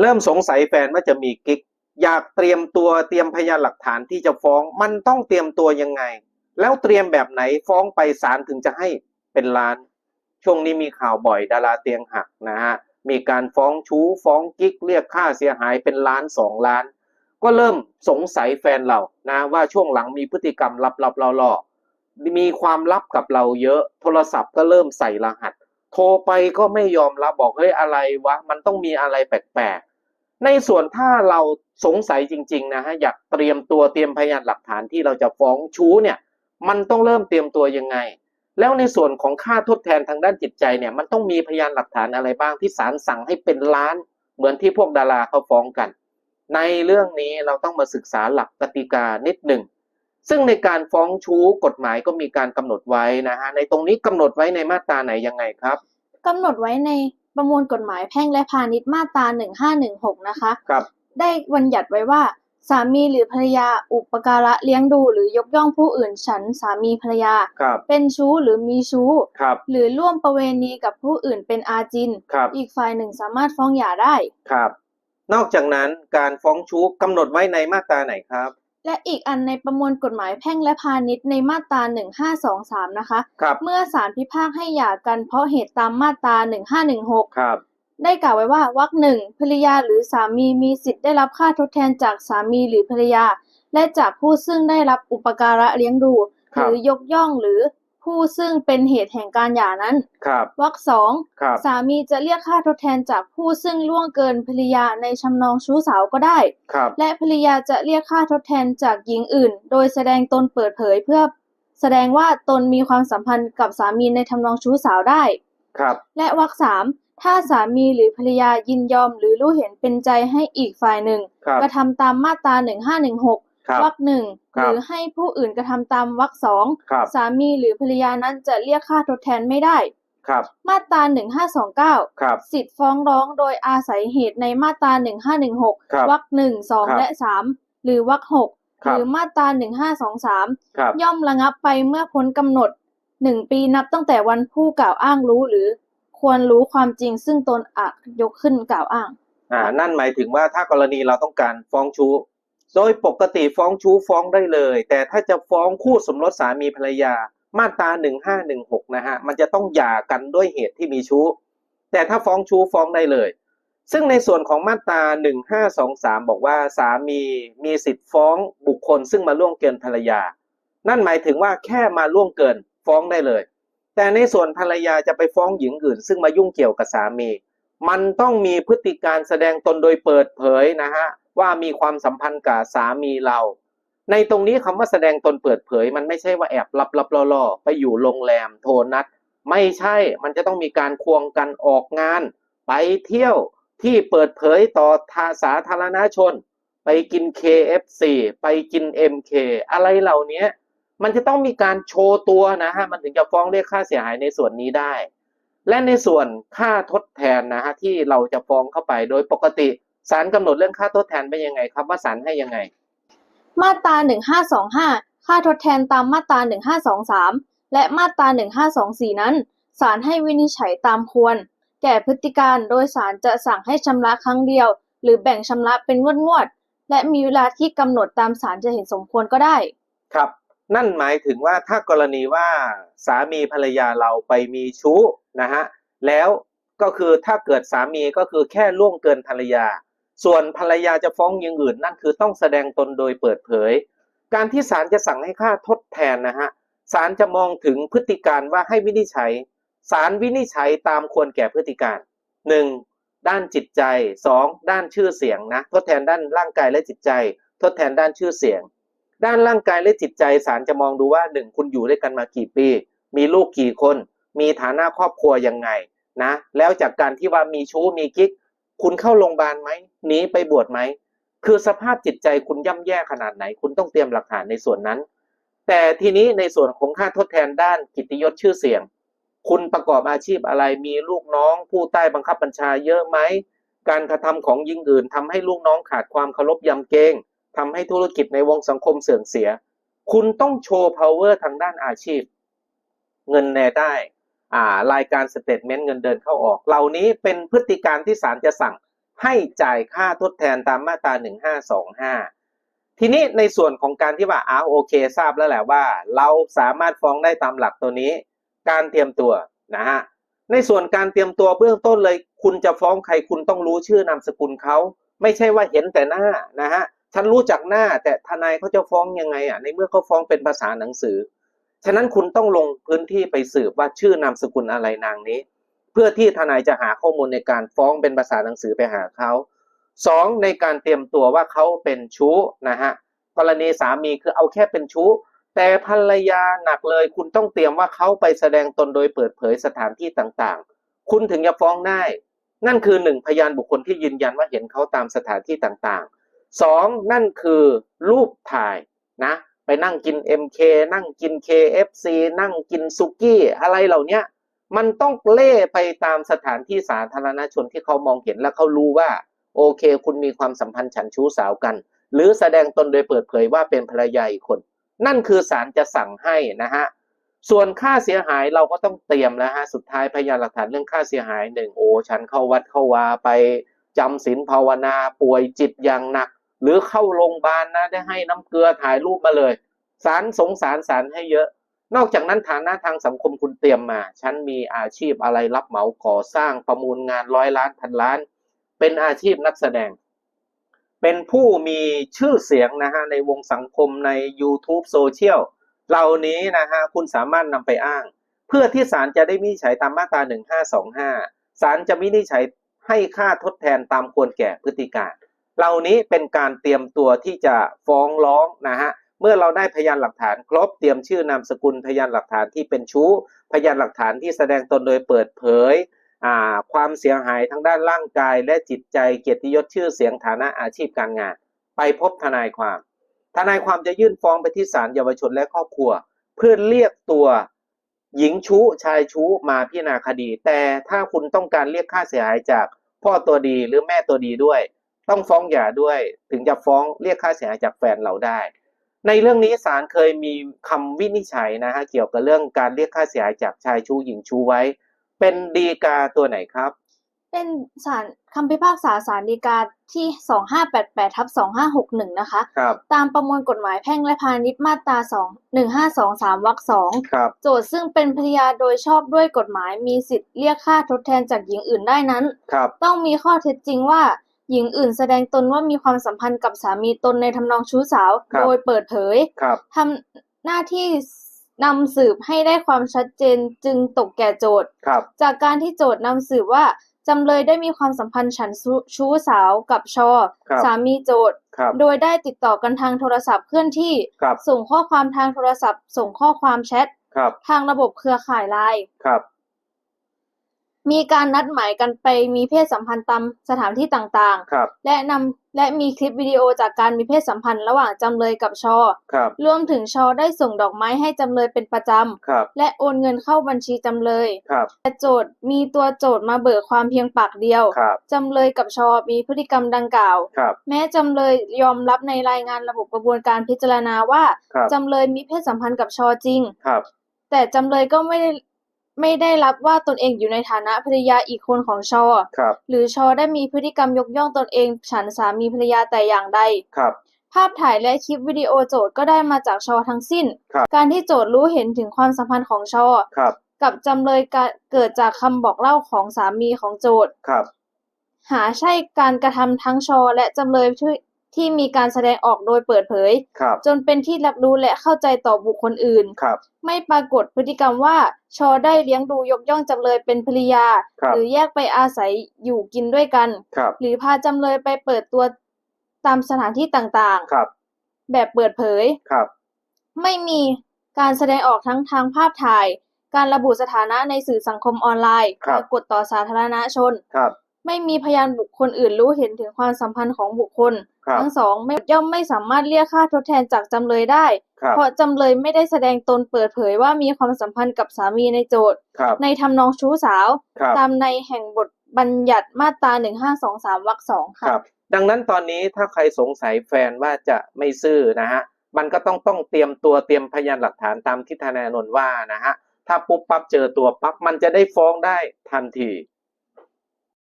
เริ่มสงสัยแฟนว่าจะมีกิ๊ก อยากเตรียมตัวเตรียมพยานหลักฐานที่จะฟ้อง มันต้องเตรียมตัวยังไง แล้วเตรียมแบบไหนฟ้องไปศาลถึงจะให้เป็นล้าน ช่วงนี้มีข่าวบ่อยดาราเตียงหักนะฮะมีการฟ้องชู้ฟ้องกิ๊กเรียกค่าเสียหายเป็นล้านสองล้าน ก็เริ่มสงสัยแฟนเรานะว่าช่วงหลังมีพฤติกรรมลับๆเราหลอๆมีความลับกับเราเยอะโทรศัพท์ก็เริ่มใส่รหัส โทรไปก็ไม่ยอมรับบอกเฮ้ยอะไรวะ มันต้องมีอะไรแปลกๆ ในส่วนถ้าเราสงสัยจริง ๆ นะฮะอยากเตรียมตัวเตรียมพยานหลักฐานที่เราจะฟ้องชู้เนี่ย มันต้องเริ่มเตรียมตัวยังไง แล้วในส่วนของค่าทดแทนทางด้านจิตใจเนี่ย มันต้องมีพยานหลักฐานอะไรบ้างที่ศาลสั่งให้เป็นล้าน เหมือนที่พวกดาราเขาฟ้องกัน ในเรื่องนี้เราต้องมาศึกษาหลักกติกานิดหนึ่งซึ่งในการฟ้องชู้กฎหมายก็มีการกำหนดไว้นะฮะในตรงนี้กำหนดไว้ในมาตราไหนยังไงครับ กำหนดไว้ในประมวลกฎหมายแพ่งและพาณิชย์มาตรา 1516 นะคะ ครับ ได้บัญญัติไว้ว่า สามีหรือภรรยาอุปการะเลี้ยงดู หรือยกย่องผู้อื่นฉันสามีภรรยา ครับ เป็นชู้หรือมีชู้ ครับ หรือร่วมประเวณีกับผู้อื่นเป็นอาจิน ครับ อีกฝ่ายหนึ่งสามารถฟ้องหย่าได้ ครับ นอกจากนั้นการฟ้องชู้กำหนดไว้ในมาตราไหนครับ และอีกอันในประมวลกฎหมายแพ่งและพาณิชย์ในมาตรา 1523 นะคะ ครับเมื่อศาลพิพากษ์ให้หย่ากันเพราะเหตุตามมาตรา 1516 ครับ ได้กล่าวไว้ว่าวรรคหนึ่งภรรยาหรือสามีมีสิทธิ์ได้รับค่าทดแทนจากสามีหรือภรรยา และจากผู้ซึ่งได้รับอุปการะเลี้ยงดูคหรับรือยกย่องหรือ ผู้ซึ่งเป็นเหตุแห่งการหย่านั้นครับวรรคสองครับสามีจะเรียกค่าทดแทนจากผู้ซึ่งล่วงเกินภรรยาในชำนองชู้สาวก็ได้ ครับ และภรรยาจะเรียกค่าทดแทนจากหญิงอื่น โดยแสดงตนเปิดเผยเพื่อแสดงว่าตนมีความสัมพันธ์กับสามีในทำนองชู้สาวได้ ครับ และวรรคสามถ้าสามีหรือภรรยายินยอมหรือรู้เห็นเป็นใจให้อีกฝ่ายหนึ่ง ครับ กระทำตามมาตรา1516ครับ วรรคหนึ่งครัหบรือให้ผู้อื่นกระทำตามวรรคสองครับสามีหรือภรรยานั้นจะเรียกค่าทดแทนไม่ได้ครับมาตรา1529ครับสิทธิ์ฟ้องร้องโดยอาศัยเหตุในมาตราครับ1516วรรคหนึ่งสองครับและสามหรือวรรคหกครัหบรือมาตรา1523ครับย่อมระงับไปเมื่อพ้นกำหนดหนึ่งปีนับตั้งแต่วันผู้กล่าวอ้างรู้หรือควรรู้ความจริงซึ่งตนอาจยกขึ้นกล่าวอ้าง อ่า นั่นหมายถึงว่าถ้ากรณีเราต้องการฟ้องชู้ โดยปกติฟ้องชู้ฟ้องได้เลย แต่ถ้าจะฟ้องคู่สมรสสามีภรรยามาตราหนึ่งห้าหนึ่งหกนะฮะมันจะต้องหย่ากันด้วยเหตุที่มีชู้ แต่ถ้าฟ้องชู้ฟ้องได้เลย ซึ่งในส่วนของมาตราหนึ่งห้าสองสามบอกว่าสามีมีสิทธิ์ฟ้องบุคคล ซึ่งมาล่วงเกินภรรยา นั่นหมายถึงว่าแค่มาล่วงเกินฟ้องได้เลย แต่ในส่วนภรรยาจะไปฟ้องหญิงอื่น ซึ่งมายุ่งเกี่ยวกับสามี มันต้องมีพฤติการแสดงตนโดยเปิดเผยนะฮะ ว่ามีความสัมพันธ์กับสามีเรา ในตรงนี้คำว่าแสดงตนเปิดเผย มันไม่ใช่ว่าแอบลับลับล่อๆไปอยู่โรงแรมโทรนัด ไม่ใช่มันจะต้องมีการควงกันออกงาน ไปเที่ยวที่เปิดเผยต่อทาสาธารณชน ไปกิน KFC ไปกิน MK อะไรเหล่านี้มันจะต้องมีการโชว์ตัวนะฮะมันถึงจะฟ้องเรียกค่าเสียหายในส่วนนี้ได้ และในส่วนค่าทดแทนนะฮะที่เราจะฟ้องเข้าไปโดยปกติ ศาลกำหนดเรื่องค่าทดแทนเป็นยังไงครับ ว่าศาลให้ยังไง มาตรา1525 ค่าทดแทนตามมาตรา1523 และมาตรา1524 นั้นศาลให้วินิจฉัยตามควร แก่พฤติการโดยศาลจะสั่งให้ชำระครั้งเดียว หรือแบ่งชำระเป็นงวดๆและมีเวลาที่กำหนดตามศาลจะเห็นสมควรก็ได้ ครับ นั่นหมายถึงว่าถ้ากรณีว่าสามีภรรยาเราไปมีชู้นะฮะแล้วก็คือถ้าเกิดสามีก็คือแค่ล่วงเกินภรรยา ส่วนภรรยาจะฟ้องอยังอื่นนั่นคือต้องแสดงตนโดยเปิดเผย การที่ศาลจะสั่งให้ค่าทดแทนนะฮะศาลจะมองถึงพฤติการว่าให้วินิจฉัยศาลวินิจฉัยตามควรแก่พฤติการหนึ่งด้านจิตใจสองด้านชื่อเสียงนะทดแทนด้านร่างกายและจิตใจ ทดแทนด้านชื่อเสียง ด้านร่างกายและจิตใจศาลจะมองดูว่าหนึ่งคุณอยู่ด้วยกันมากี่ปี มีลูกกี่คน มีฐานะครอบครัวยังไงนะแล้วจากการที่ว่ามีชู้มีกิ๊ก คุณเข้าโรงพยาบาลไหมหนีไปบวชไหมคือสภาพจิตใจคุณย่ำแย่ขนาดไหน คุณต้องเตรียมหลักฐานในส่วนนั้น แต่ทีนี้ในส่วนของค่าทดแทนด้านกิตยศชื่อเสียง คุณประกอบอาชีพอะไรมีลูกน้อง ผู้ใต้บังคับบัญชาเยอะไหมการกระทำของยิ่งอื่นทำให้ลูกน้องขาดความเคารพยำเกรงทำให้ธุรกิจในวงสังคมเสื่อมเสีย คุณต้องโชว์ power ทางด้านอาชีพ เงินแน่ได้ รายการสเตทเมนต์เงินเดินเข้าออก เหล่านี้เป็นพฤติการที่ศาลจะสั่งให้จ่ายค่าทดแทนตามมาตราหนึ่งห้าสองห้าทีนี้ในส่วนของการที่ว่าอ้าโอเคทราบแล้วแหละว่า เราสามารถฟ้องได้ตามหลักตัวนี้ การเตรียมตัวนะฮะ ในส่วนการเตรียมตัวเบื้องต้นเลย คุณจะฟ้องใครคุณต้องรู้ชื่อนามสกุลเขา ไม่ใช่ว่าเห็นแต่หน้านะฮะ ฉันรู้จักหน้าแต่ทนายเขาจะฟ้องยังไงอะ ในเมื่อเขาฟ้องเป็นภาษาหนังสือ ฉะนั้นคุณต้องลงพื้นที่ไปสืบว่าชื่อนามสกุลอะไรนางนี้ เพื่อที่ทนายจะหาข้อมูลในการฟ้องเป็นภาษาหนังสือไปหาเขาสองในการเตรียมตัวว่าเขาเป็นชู้นะฮะกรณีสามีคือเอาแค่เป็นชู้ แต่ภรรยาหนักเลย คุณต้องเตรียมว่าเขาไปแสดงตนโดยเปิดเผยสถานที่ต่างๆ คุณถึงจะฟ้องได้ นั่นคือหนึ่งพยานบุคคลที่ยืนยันว่าเห็นเขาตามสถานที่ต่างๆสองนั่นคือรูปถ่ายนะ ไปนั่งกิน MK นั่งกิน KFC นั่งกินซุกี้ อะไรเหล่านี้มันต้องเล่ไปตามสถานที่สาธารณชนที่เขามองเห็นและเขารู้ว่า โอเค คุณมีความสัมพันธ์ฉันชู้สาวกัน หรือแสดงตนโดยเปิดเผยว่าเป็นภรรยาอีกคน นั่นคือศาลจะสั่งให้นะฮะส่วนค่าเสียหายเราก็ต้องเตรียมแล้วฮะสุดท้ายพยานหลักฐานเรื่องค่าเสียหายหนึ่งโอ้ฉันเข้าวัดเข้าวาไปจำศีลภาวนาป่วยจิตอย่างหนัก หรือเข้าโรงพยาบาลนะได้ให้น้ำเกลือถ่ายรูปมาเลยศาลสงสารศาลให้เยอะ นอกจากนั้นฐานะทางสังคมคุณเตรียมมา ฉันมีอาชีพอะไรรับเหมาก่อสร้างประมูลงานร้อยล้านพันล้าน เป็นอาชีพนักแสดง เป็นผู้มีชื่อเสียงนะฮะในวงสังคมใน YouTube โซเชียลเหล่านี้นะฮะคุณสามารถนำไปอ้าง เพื่อที่ศาลจะได้วินิจฉัยตามมาตรา 1525ศาลจะวินิจฉัยให้ค่าทดแทนตามควรแก่พฤติการ เหล่านี้เป็นการเตรียมตัวที่จะฟ้องร้องนะฮะเมื่อเราได้พยานหลักฐานครบเตรียมชื่อนามสกุลพยานหลักฐานที่เป็นชู้ พยานหลักฐานที่แสดงตนโดยเปิดเผยความเสียหายทั้งด้านร่างกายและจิตใจเกียรติยศชื่อเสียงฐานะอาชีพการงาน ไปพบทนายความ ทนายความจะยื่นฟ้องไปที่ศาลเยาวชนและครอบครัว เพื่อเรียกตัวหญิงชู้ชายชู้มาพิจารณาคดี แต่ถ้าคุณต้องการเรียกค่าเสียหายจากพ่อตัวดีหรือแม่ตัวดีด้วย ต้องฟ้องหย่าด้วย ถึงจะฟ้องเรียกค่าเสียหายจากแฟนเราได้ ในเรื่องนี้ศาลเคยมีคำวินิจฉัยนะฮะเกี่ยวกับเรื่องการเรียกค่าเสียหายจากชายชู้หญิงชู้ไว้ เป็นดีกาตัวไหนครับ เป็นศาลคำพิพากษาศาลฎีกาที่ 2588ทับ2561 นะคะครับตามประมวลกฎหมายแพ่งและพาณิชย์มาตรา 2 1523วรรค2ครับโจทย์ซึ่งเป็นภรรยาโดยชอบด้วยกฎหมายมีสิทธิ์เรียกค่าทดแทนจากหญิงอื่นได้นั้นครับต้องมีข้อเท็จจริงว่า หญิงอื่นแสดงตนว่ามีความสัมพันธ์กับสามีตนในทำนองชู้สาว ครับ โดยเปิดเผยครับทำหน้าที่นำสืบให้ได้ความชัดเจนจึงตกแก่โจทย์ ครับ จากการที่โจทย์นำสืบว่าจำเลยได้มีความสัมพันธ์ฉันชู้สาวกับชอ ครับ สามีโจทย์ ครับ โดยได้ติดต่อกันทางโทรศัพท์เคลื่อนที่ ครับ ส่งข้อความทางโทรศัพท์ ส่งข้อความแชท ครับ ทางระบบเครือข่ายไลน์ ครับ มีการนัดหมายกันไปมีเพศสัมพันธ์ตามสถานที่ต่างครับ ๆ และนำและมีคลิปวิดีโอจากการมีเพศสัมพันธ์ระหว่างจำเลยกับชอ ครับ รวมถึงชอได้ส่งดอกไม้ให้จำเลยเป็นประจครับำ และโอนเงินเข้าบัญชีจำเลย ครับ แต่โจทย์มีตัวโจทย์มาเบิกความเพียงปากเดียว ครับ จำเลยกับชอมีพฤติกรรมดังกล่าว ครับ แม้จำเลยยอมรับในรายงานระบบกระบวนการพิจารณาว่า ครับ จำเลยมีเพศสัมพันธ์กับชอจริง ครับ แต่จำเลยก็ไม่ได้ ไม่ได้รับว่าตนเองอยู่ในฐานะภรรยาอีกคนของชอ ครับ หรือชอได้มีพฤติกรรมยกย่องตนเอง ฉันสามีภรรยาแต่อย่างใด ครับ ภาพถ่ายและคลิปวิดีโอโจทย์ก็ได้มาจากชอทั้งสิ้น ครับ การที่โจทย์รู้เห็นถึงความสัมพันธ์ของชอ ครับ กับจำเลยกะเกิดจากคำบอกเล่าของสามีของโจทย์ ครับ หาใช่การกระทำทั้งชอและจำเลยที่ ที่มีการแสดงออกโดยเปิดเผย ครับจนเป็นที่รับรู้และเข้าใจต่อบุคคลอื่น ครับ ไม่ปรากฏพฤติกรรมว่าชอได้เลี้ยงดูยกย่องจำเลยเป็นภรรยา ครับหรือแยกไปอาศัยอยู่กินด้วยกัน ครับ หรือพาจำเลยไปเปิดตัวตามสถานที่ต่างครับ ๆ แบบเปิดเผย ครับ ไม่มีการแสดงออกทั้งทางภาพถ่าย การระบุสถานะในสื่อสังคมออนไลน์ครับ ปรากฏต่อสาธารณชน ครับ ไม่มีพยานบุคคลอื่นรู้เห็นถึงความสัมพันธ์ของบุคคล ครับทั้งสองไม่ย่อมไม่สามารถเรียกค่าทดแทนจากจำเลยได้ ครับเพราะจำเลยไม่ได้แสดงตนเปิดเผยว่ามีความสัมพันธ์กับสามีในโจทย์ ครับในทำนองชู้สาว ครับตามในแห่งบทบัญญัติมาตราหนึ่งห้าสองสามวรรคสองคค่ะ รับ ดังนั้นตอนนี้ถ้าใครสงสัยแฟนว่าจะไม่ซื่อนะฮะมันก็ต้องต้องเตรียมตัวเตรียมพยานหลักฐานตามที่ทนายอานนท์ว่านะฮะถ้าปุ๊บปั๊บเจอตัวปั๊บมันจะได้ฟ้องได้ทันที